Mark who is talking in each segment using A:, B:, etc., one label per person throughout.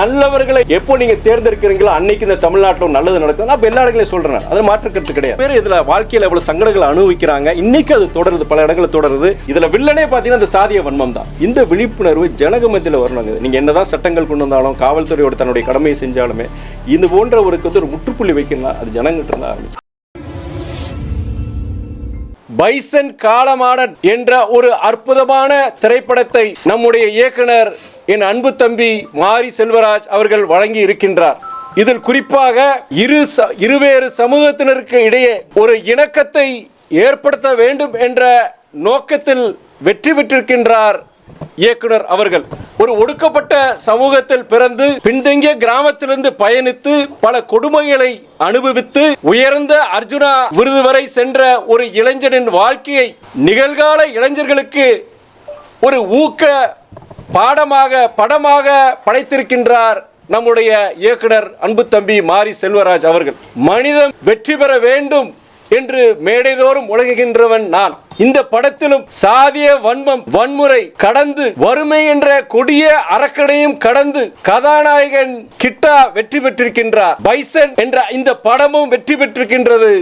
A: நல்லவர்களை எப்போ நீங்க தேர்ந்தெடுக்கிறீங்களோ அன்னைக்கு இந்த தமிழ்நாட்டில் நல்லது நடக்கும். நான் எல்லா இடங்களையும் சொல்றேன் அதை மாற்றுக்கிறது கிடையாது. பேர் இதுல வாழ்க்கையில எவ்வளவு சங்கடங்களை அனுபவிக்கிறாங்க. இன்னைக்கு அது தொடருது பல இடங்களில் தொடருது. இதுல வில்லனே பாத்தீங்கன்னா இந்த சாதிய வன்மம் தான். இந்த விழிப்புணர்வு ஜனகமத்தில் வரணுங்க நீங்க என்னதான் சட்டங்கள் கொண்டு வந்தாலும் காவல்துறையோட தன்னுடைய கடமையை செஞ்சாலுமே இது போன்ற ஒரு வந்து ஒரு முற்றுப்புள்ளி வைக்கணும் அது ஜனங்கிட்ட இருந்தா பைசன் காலமான என்ற ஒரு அற்புதமான திரைப்படத்தை நம்முடைய இயக்குனர் என் அன்பு தம்பி மாரி செல்வராஜ் அவர்கள் வழங்கி இருக்கின்றார். இதில் குறிப்பாக இரு ச- இருவேறு சமூகத்தினருக்கு இடையே ஒரு இணக்கத்தை ஏற்படுத்த வேண்டும் என்ற நோக்கத்தில் வெற்றி பெற்றிருக்கின்றார் இயக்குனர் அவர்கள். ஒரு ஒடுக்கப்பட்ட சமூகத்தில் பிறந்து பின்தங்கிய கிராமத்திலிருந்து பயணித்து பல கொடுமைகளை அனுபவித்து உயர்ந்த அர்ஜுனா விருது வரை சென்ற ஒரு இளைஞனின் வாழ்க்கையை நிகழ்கால இளைஞர்களுக்கு ஒரு ஊக்க பாடமாக படமாக படைத்திருக்கின்றார் நம்முடைய இயக்குனர் அன்பு தம்பி மாரி செல்வராஜ் அவர்கள். மனிதம் வெற்றி பெற வேண்டும் என்று மேடைதோறும் உலகுகின்றவன் நான். இந்த படத்திலும் சாதிய வன்மம் வன்முறை கடந்து வறுமை என்ற கொடிய அரக்கனையும் கடந்து கதாநாயகன் கிட்டா வெற்றி பெற்றிருக்கின்றார். பைசன் என்ற இந்த படமும் வெற்றி பெற்றிருக்கின்றது.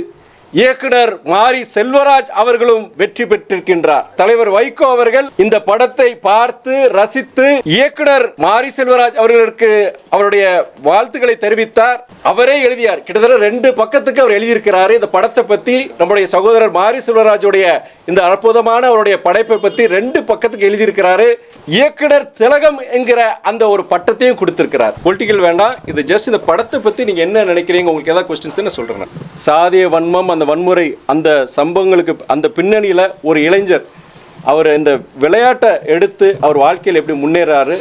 A: இயக்குனர் மாரி செல்வராஜ் அவர்களும் வெற்றி பெற்றிருக்கின்றார். தலைவர் வைகோ அவர்கள் இந்த படத்தை பார்த்து ரசித்து இயக்குனர் மாரி செல்வராஜ் அவர்களுக்கு அவருடைய வாழ்த்துக்களை தெரிவித்தார். அவரே எழுதியார். கிட்டத்தட்ட ரெண்டு பக்கத்துக்கு அவர் எழுதியிருக்கிறாரு. இந்த படத்தை பத்தி நம்முடைய சகோதரர் மாரி செல்வராஜுடைய இந்த அற்புதமான அவருடைய படைப்பை பத்தி ரெண்டு பக்கத்துக்கு எழுதியிருக்கிறாரு. இயக்குனர் திலகம் என்கிற அந்த ஒரு பட்டத்தையும் கொடுத்திருக்கிறார். பொலிட்டிக்கல் வேண்டாம். இது ஜஸ்ட் இந்த படத்தை பத்தி நீங்க என்ன நினைக்கிறீங்க? உங்களுக்கு ஏதாவது கொஸ்டின்ஸ் நான் சொல்றேன் சாதிய வன்மம் அந்த வன்முறை அந்த சம்பவங்களுக்கு அந்த பின்னணியில ஒரு இளைஞர் அவர் இந்த விளையாட்டை எடுத்து அவர் வாழ்க்கையில் எப்படி முன்னேறாரு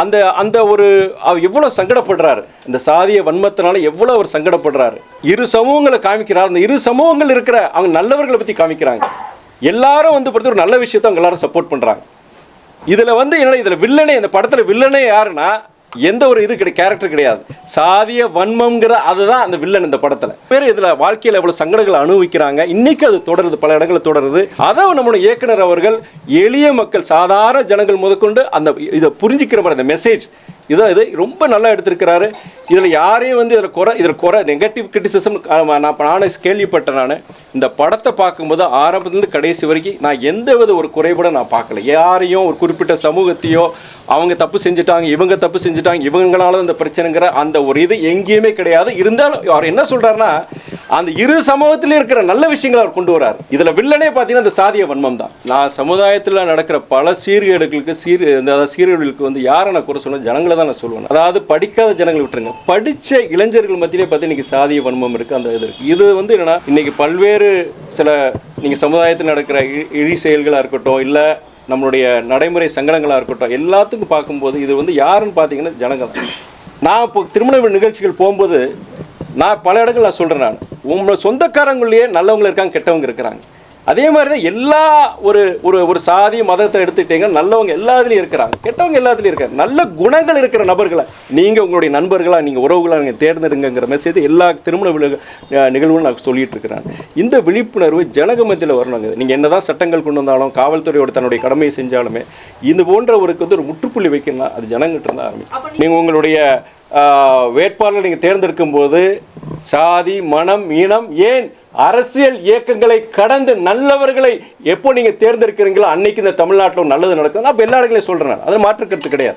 A: அந்த அந்த ஒரு அவர் எவ்வளோ சங்கடப்படுறாரு இந்த சாதிய வன்மத்தினால எவ்வளோ அவர் சங்கடப்படுறாரு. இரு சமூகங்களை காமிக்கிறார் அந்த இரு சமூகங்கள் இருக்கிற அவங்க நல்லவர்களை பற்றி காமிக்கிறாங்க. எல்லாரும் வந்து பொறுத்த ஒரு நல்ல விஷயத்தை அவங்க எல்லாரும் சப்போர்ட் பண்ணுறாங்க இதில் வந்து என்ன இதில் வில்லனே இந்த படத்தில் வில்லனே யாருன்னா எந்த ஒரு இது கிடையாது கேரக்டர் கிடையாது. சாதிய வன்மம்ங்கிற அதுதான் அந்த வில்லன் இந்த படத்தில். பேர் இதில் வாழ்க்கையில் எவ்வளோ சங்கடங்களை அனுபவிக்கிறாங்க. இன்னைக்கு அது தொடருது பல இடங்களில் தொடருது. அதை நம்மளோட இயக்குனர் அவர்கள் எளிய மக்கள் சாதாரண ஜனங்கள் முதற்கொண்டு அந்த இதை புரிஞ்சிக்கிற மாதிரி அந்த மெசேஜ் இதை இது ரொம்ப நல்லா எடுத்திருக்கிறாரு. இதில் யாரையும் வந்து இதில் குறை இதில் குறை நெகட்டிவ் கிரிட்டிசிசம் நான் நானே கேள்விப்பட்டேன் நான். இந்த படத்தை பார்க்கும்போது ஆரம்பத்துலேருந்து கடைசி வரைக்கும் நான் எந்த வித ஒரு குறைபட நான் பார்க்கல. யாரையும் ஒரு குறிப்பிட்ட சமூகத்தையோ அவங்க தப்பு செஞ்சுட்டாங்க இவங்க தப்பு செஞ்சுட்டாங்க இவங்களால இந்த பிரச்சனைங்கிற அந்த ஒரு இது எங்கேயுமே கிடையாது. இருந்தாலும் அவர் என்ன சொல்கிறாருன்னா அந்த இரு சமூகத்தில் இருக்கிற நல்ல விஷயங்களை அவர் கொண்டு வரார் இதில் வில்லனே பார்த்தீங்கன்னா அந்த சாதிய வன்மம் தான். நான் சமுதாயத்தில் நடக்கிற பல சீர்கேடுகளுக்கு சீர் அதாவது சீர்கேடுகளுக்கு வந்து யாரை நான் குறை சொல்லுவேன் ஜனங்களை தான் நான் சொல்லுவேன். அதாவது படிக்காத ஜனங்களை விட்டுருங்க. படித்த இளைஞர்கள் மத்தியிலே பார்த்து இன்னைக்கு சாதிய வன்மம் இருக்குது அந்த இது இருக்குது இது வந்து என்னன்னா இன்னைக்கு பல்வேறு சில நீங்கள் சமுதாயத்தில் நடக்கிற இழி செயல்களாக இருக்கட்டும் இல்லை நம்மளுடைய நடைமுறை சங்கடங்களாக இருக்கட்டும் எல்லாத்துக்கும் பார்க்கும்போது இது வந்து யாருன்னு பார்த்தீங்கன்னா ஜனங்கள் நான் இப்போ திருமண நிகழ்ச்சிகள் போகும்போது நான் பல இடங்கள் நான் சொல்கிறேன் நான். உங்களோட சொந்தக்காரங்களையே நல்லவங்க இருக்காங்க கெட்டவங்க இருக்கிறாங்க. அதே மாதிரி தான் எல்லா ஒரு ஒரு ஒரு சாதி மதத்தை எடுத்துக்கிட்டீங்கன்னா நல்லவங்க எல்லாத்துலேயும் இருக்கிறாங்க. கெட்டவங்க எல்லாத்துலேயும் இருக்காங்க. நல்ல குணங்கள் இருக்கிற நபர்களை நீங்கள் உங்களுடைய நண்பர்களா நீங்கள் உறவுகளாக நீங்கள் தேர்ந்தெடுங்கிற மெசேஜ் எல்லா திருமண விழு நிகழ்வுகளும் நான் சொல்லிட்டு இருக்கிறேன். இந்த விழிப்புணர்வு ஜனக மத்தியில் வரணுங்க. நீங்கள் என்னதான் சட்டங்கள் கொண்டு வந்தாலும் காவல்துறையோட தன்னுடைய கடமையை செஞ்சாலுமே இது போன்ற ஒரு வந்து ஒரு முற்றுப்புள்ளி வைக்கணும்னா அது ஜனங்கிட்ட இருந்து ஆரம்பிக்கும். நீங்கள் உங்களுடைய வேட்பாளரை நீங்கள் தேர்ந்தெடுக்கும் போது சாதி மனம் இனம் ஏன் அரசியல் இயக்கங்களை கடந்து நல்லவர்களை எப்போ நீங்கள் தேர்ந்தெடுக்கிறீங்களோ அன்னைக்கு இந்த தமிழ்நாட்டில் நல்லது நடக்கும் நான் இப்போ எல்லா இடங்களையும் சொல்கிறேன் அது மாற்றுக்கிறது கிடையாது.